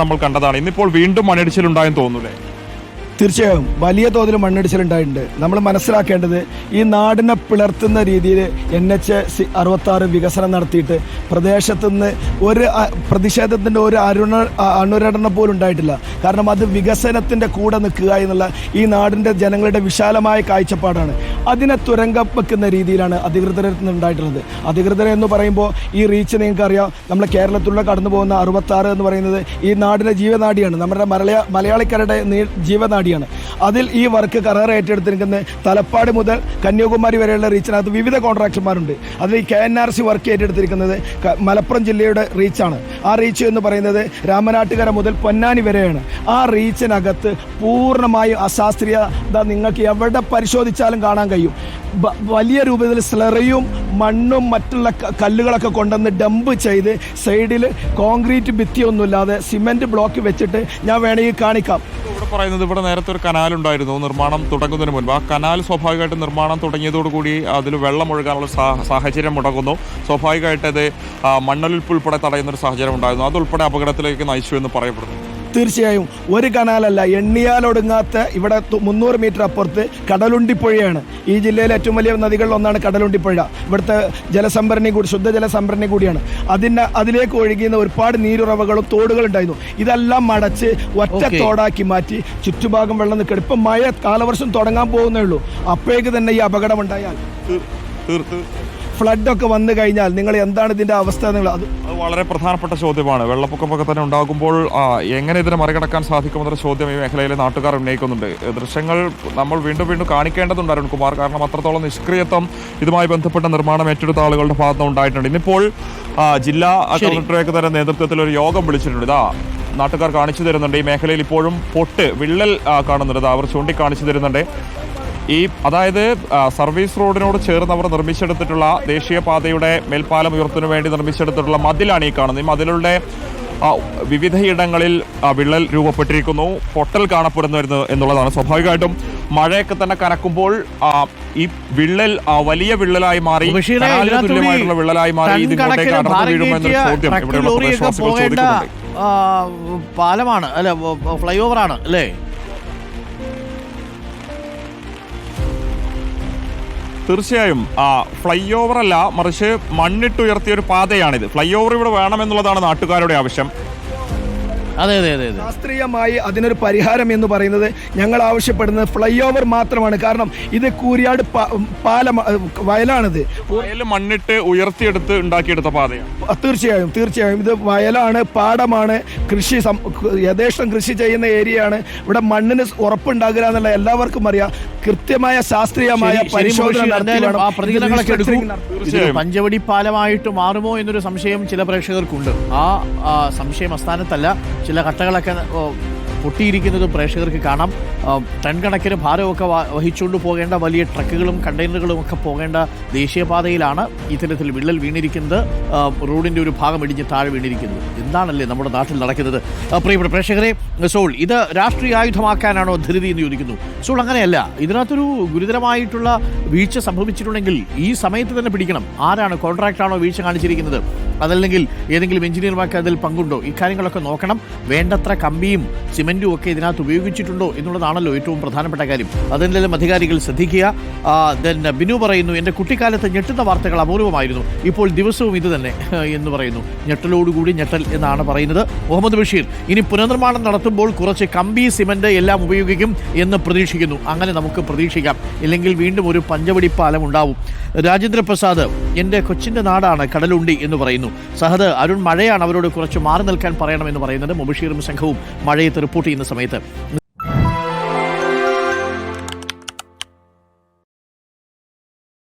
നമ്മൾ കണ്ടതാണ്. ഇന്നിപ്പോൾ വീണ്ടും മണ്ണിടിച്ചിലുണ്ടായെന്ന് തോന്നുന്നില്ലേ? തീർച്ചയായും. വലിയ തോതിൽ മണ്ണിടിച്ചിലുണ്ടായിട്ടുണ്ട്. നമ്മൾ മനസ്സിലാക്കേണ്ടത് ഈ നാടിനെ പിളർത്തുന്ന രീതിയിൽ എൻ എച്ച് സി അറുപത്തി ആറ് വികസനം നടത്തിയിട്ട് പ്രദേശത്തു നിന്ന് ഒരു പ്രതിഷേധത്തിന്റെ ഒരു അരുണ അണുരണ പോലും ഉണ്ടായിട്ടില്ല. കാരണം അത് വികസനത്തിന്റെ കൂടെ നിൽക്കുക എന്നുള്ള ഈ നാടിന്റെ ജനങ്ങളുടെ വിശാലമായ കാഴ്ചപ്പാടാണ്. അതിനെ തുരങ്കം വെക്കുന്ന രീതിയിലാണ് അധികൃതരിൽ നിന്നുണ്ടായിട്ടുള്ളത് അധികൃതർ എന്ന് പറയുമ്പോൾ ഈ റീച്ച് നിങ്ങൾക്കറിയാം നമ്മുടെ കേരളത്തിലൂടെ കടന്നു പോകുന്ന അറുപത്താറ് എന്ന് പറയുന്നത് ഈ നാടിന്റെ ജീവനാടിയാണ്. നമ്മുടെ മലയാ മലയാളിക്കാരുടെ ജീവനാടിയാണ്. അതിൽ ഈ വർക്ക് കരാർ ഏറ്റെടുത്തിരിക്കുന്ന തലപ്പാട് മുതൽ കന്യാകുമാരി വരെയുള്ള റീച്ചിനകത്ത് വിവിധ കോൺട്രാക്ടർമാരുണ്ട് അതിൽ K N R C work ഏറ്റെടുത്തിരിക്കുന്നത് Malappuram ജില്ലയുടെ റീച്ചാണ് ആ റീച്ച് എന്ന് പറയുന്നത് രാമനാട്ടുകര മുതൽ പൊന്നാനി വരെയാണ്. ആ റീച്ചിനകത്ത് പൂർണമായും അശാസ്ത്രീയത നിങ്ങൾക്ക് എവിടെ പരിശോധിച്ചാലും കാണാൻ കഴിയും. വലിയ രൂപത്തിൽ സ്ലറിയും മണ്ണും മറ്റുള്ള കല്ലുകളൊക്കെ കൊണ്ടുവന്ന് ഡംപ് ചെയ്ത് സൈഡിൽ കോൺക്രീറ്റ് ഭിത്തിയൊന്നുമില്ലാതെ സിമെന്റ് ബ്ലോക്ക് വെച്ചിട്ട് ഞാൻ വേണമെങ്കിൽ കാണിക്കാം. ഇവിടെ പറയുന്നത് ഇവിടെ നേരത്തെ ഒരു കനാൽ ഉണ്ടായിരുന്നു നിർമ്മാണം തുടങ്ങുന്നതിന് മുൻപ്. ആ കനാൽ സ്വാഭാവികമായിട്ട് നിർമ്മാണം തുടങ്ങിയതോടുകൂടി അതിൽ വെള്ളം ഒഴുകാനുള്ള സാഹചര്യം മുടങ്ങുന്നു. സ്വാഭാവികമായിട്ട് അത് മണ്ണൊലിപ്പ് ഉൾപ്പെടെ തടയുന്ന ഒരു സാഹചര്യം ഉണ്ടായിരുന്നു. അതുൾപ്പെടെ അപകടത്തിലേക്ക് നയിച്ചു എന്ന് പറയപ്പെടുന്നു. തീർച്ചയായും ഒരു കനാലല്ല എണ്ണിയാലൊടുങ്ങാത്ത ഇവിടെ മുന്നൂറ് മീറ്റർ അപ്പുറത്ത് കടലുണ്ടിപ്പുഴയാണ്. ഈ ജില്ലയിലെ ഏറ്റവും വലിയ നദികളിൽ ഒന്നാണ് കടലുണ്ടിപ്പുഴ. ഇവിടുത്തെ ജലസംഭരണി കൂടി ശുദ്ധജല സംഭരണി കൂടിയാണ്. അതിന്റെ അതിലേക്ക് ഒഴുകിയുന്ന ഒരുപാട് നീരുറവകളും തോടുകളും ഉണ്ടായിരുന്നു. ഇതെല്ലാം മടച്ച് ഒറ്റ തോടാക്കി മാറ്റി ചുറ്റുഭാഗം വെള്ളം നിൽക്കണം. ഇപ്പം മഴ കാലവർഷം തുടങ്ങാൻ പോകുന്നേ ഉള്ളൂ. അപ്പോഴേക്ക് തന്നെ ഈ അപകടം ഉണ്ടായാൽ. തീർത്ത് ഫ്ലഡൊക്കെ വന്നു കഴിഞ്ഞാൽ നിങ്ങൾ എന്താണ് ഇതിന്റെ അവസ്ഥ നിങ്ങൾ അത് വളരെ പ്രധാനപ്പെട്ട ചോദ്യമാണ്. വെള്ളപ്പൊക്കമൊക്കെ തന്നെ ഉണ്ടാകുമ്പോൾ എങ്ങനെ ഇതിനെ മറികടക്കാൻ സാധിക്കുമെന്നൊരു ചോദ്യം ഈ മേഖലയിലെ നാട്ടുകാർ ഉന്നയിക്കുന്നുണ്ട്. ദൃശ്യങ്ങൾ നമ്മൾ വീണ്ടും വീണ്ടും കാണിക്കേണ്ടതുണ്ട് അരുൺകുമാർ. കാരണം അത്രത്തോളം നിഷ്ക്രിയത്വം ഇതുമായി ബന്ധപ്പെട്ട നിർമ്മാണം ഏറ്റെടുത്ത ആളുകളുടെ ഭാഗത്ത് ഉണ്ടായിട്ടുണ്ട്. ഇന്നിപ്പോൾ ജില്ലാ കളക്ടറേക്ക് തന്നെ നേതൃത്വത്തിൽ ഒരു യോഗം വിളിച്ചിട്ടുണ്ട്. ഇതാ നാട്ടുകാർ കാണിച്ചു തരുന്നുണ്ട്. ഈ മേഖലയിൽ ഇപ്പോഴും പൊട്ട് വിള്ളൽ കാണുന്നുണ്ട്. അവർ ചൂണ്ടിക്കാണിച്ചു തരുന്നുണ്ട്. ഈ അതായത് സർവീസ് റോഡിനോട് ചേർന്ന് അവർ നിർമ്മിച്ചെടുത്തിട്ടുള്ള ദേശീയപാതയുടെ മേൽപ്പാലം ഉയർത്തുന്നതിന് വേണ്ടി നിർമ്മിച്ചെടുത്തിട്ടുള്ള മതിലാണ് ഈ കാണുന്നത്. ഈ മതിലുകളുടെ ആ, വിവിധയിടങ്ങളിൽ വിള്ളൽ രൂപപ്പെട്ടിരിക്കുന്നു. പൊട്ടൽ കാണപ്പെടുന്നു എന്ന് എന്നുള്ളതാണ്. സ്വാഭാവികമായിട്ടും മഴയൊക്കെ തന്നെ കനക്കുമ്പോൾ ഈ വിള്ളൽ വലിയ വിള്ളലായി മാറി തുല്യമായിട്ടുള്ള വിള്ളലായി മാറി ഇതിലൂടെ അടർന്നു ചോദ്യം ഇവിടെയുള്ള പ്രദേശവാസികൾ ചോദിക്കുന്നുണ്ട് പാലമാണ് അല്ലെ ഫ്ലൈ ആണ് അല്ലേ? തീർച്ചയായും ആ ഫ്ലൈ ഓവർ അല്ല മറിച്ച് മണ്ണിട്ടുയർത്തിയ ഒരു പാതയാണിത്. ഫ്ലൈ ഓവർ ഇവിടെ വേണമെന്നുള്ളതാണ് നാട്ടുകാരുടെ ആവശ്യം. അതെ അതെ അതെ ശാസ്ത്രീയമായി അതിനൊരു പരിഹാരം എന്ന് പറയുന്നത് ഞങ്ങൾ ആവശ്യപ്പെടുന്നത് ഫ്ലൈ ഓവർ മാത്രമാണ്. കാരണം ഇത് കൂരിയാട് പാലം വയലാണിത്. മണ്ണിട്ട് ഉയർത്തിയെടുത്ത് ഉണ്ടാക്കിയെടുത്ത പാതയാണ്. തീർച്ചയായും തീർച്ചയായും. ഇത് വയലാണ് പാടമാണ്. കൃഷി യഥേഷ്ടം കൃഷി ചെയ്യുന്ന ഏരിയയാണ്. ഇവിടെ മണ്ണിന് ഉറപ്പുണ്ടാകുക എന്നുള്ള എല്ലാവർക്കും അറിയാം. കൃത്യമായ ശാസ്ത്രീയമായ പരിശോധന. പഞ്ചവടി പാലമായിട്ട് മാറുമോ എന്നൊരു സംശയം ചില പ്രേക്ഷകർക്കുണ്ട്. ആ, സംശയം അസ്ഥാനത്തല്ല. ചില കട്ടകളൊക്കെ പൊട്ടിയിരിക്കുന്നതും പ്രേക്ഷകർക്ക് കാണാം. ടൺ കണക്കിന് ഭാരമൊക്കെ വഹിച്ചുകൊണ്ട് പോകേണ്ട വലിയ ട്രക്കുകളും കണ്ടെയ്നറുകളും ഒക്കെ പോകേണ്ട ദേശീയപാതയിലാണ് ഇത്തരത്തിൽ വിള്ളൽ വീണിരിക്കുന്നത്. റോഡിന്റെ ഒരു ഭാഗം ഇടിഞ്ഞ് താഴെ വീണിരിക്കുന്നത് എന്താണല്ലേ നമ്മുടെ നാട്ടിൽ നടക്കുന്നത്? പ്രിയപ്പെട്ട പ്രേക്ഷകരെ സോൾ ഇത് രാഷ്ട്രീയ ആയുധമാക്കാനാണോ ധൃതി എന്ന് ചോദിക്കുന്നു. സോൾ അങ്ങനെയല്ല. ഇതിനകത്തൊരു ഗുരുതരമായിട്ടുള്ള വീഴ്ച സംഭവിച്ചിട്ടുണ്ടെങ്കിൽ ഈ സമയത്ത് തന്നെ പിടിക്കണം. ആരാണ് കോൺട്രാക്റ്റാണോ വീഴ്ച കാണിച്ചിരിക്കുന്നത്? അതല്ലെങ്കിൽ ഏതെങ്കിലും എഞ്ചിനീയർമാർക്ക് അതിൽ പങ്കുണ്ടോ? ഇക്കാര്യങ്ങളൊക്കെ നോക്കണം. വേണ്ടത്ര കമ്പിയും സിമെന്റും ഒക്കെ ഇതിനകത്ത് ഉപയോഗിച്ചിട്ടുണ്ടോ എന്നുള്ളതാണല്ലോ ഏറ്റവും പ്രധാനപ്പെട്ട കാര്യം. അതെന്തെങ്കിലും അധികാരികൾ ശ്രദ്ധിക്കുക. ദെൻ ബിനു പറയുന്നു എന്റെ കുട്ടിക്കാലത്ത് ഞെട്ടുന്ന വാർത്തകൾ അപൂർവമായിരുന്നു. ഇപ്പോൾ ദിവസവും ഇത് തന്നെ എന്ന് പറയുന്നു. ഞെട്ടലോടുകൂടി ഞെട്ടൽ എന്നാണ് പറയുന്നത്. മുഹമ്മദ് ബഷീർ ഇനി പുനർനിർമ്മാണം നടത്തുമ്പോൾ കുറച്ച് കമ്പി സിമന്റ് എല്ലാം ഉപയോഗിക്കും എന്ന് പ്രതീക്ഷിക്കുന്നു. അങ്ങനെ നമുക്ക് പ്രതീക്ഷിക്കാം. ഇല്ലെങ്കിൽ വീണ്ടും ഒരു പഞ്ചവടി പാലം ഉണ്ടാവും. രാജേന്ദ്ര പ്രസാദ് എന്റെ കൊച്ചിന്റെ നാടാണ് കടലുണ്ടി എന്ന് പറയുന്നു. സഹദ് അരുൺ മഴയാണ് അവരോട് കുറച്ച് മാറി നിൽക്കാൻ പറയണമെന്ന് പറയുന്നത് മുബഷീറും സംഘവും മഴയത്ത് റിപ്പോർട്ട് ചെയ്യുന്ന സമയത്ത്.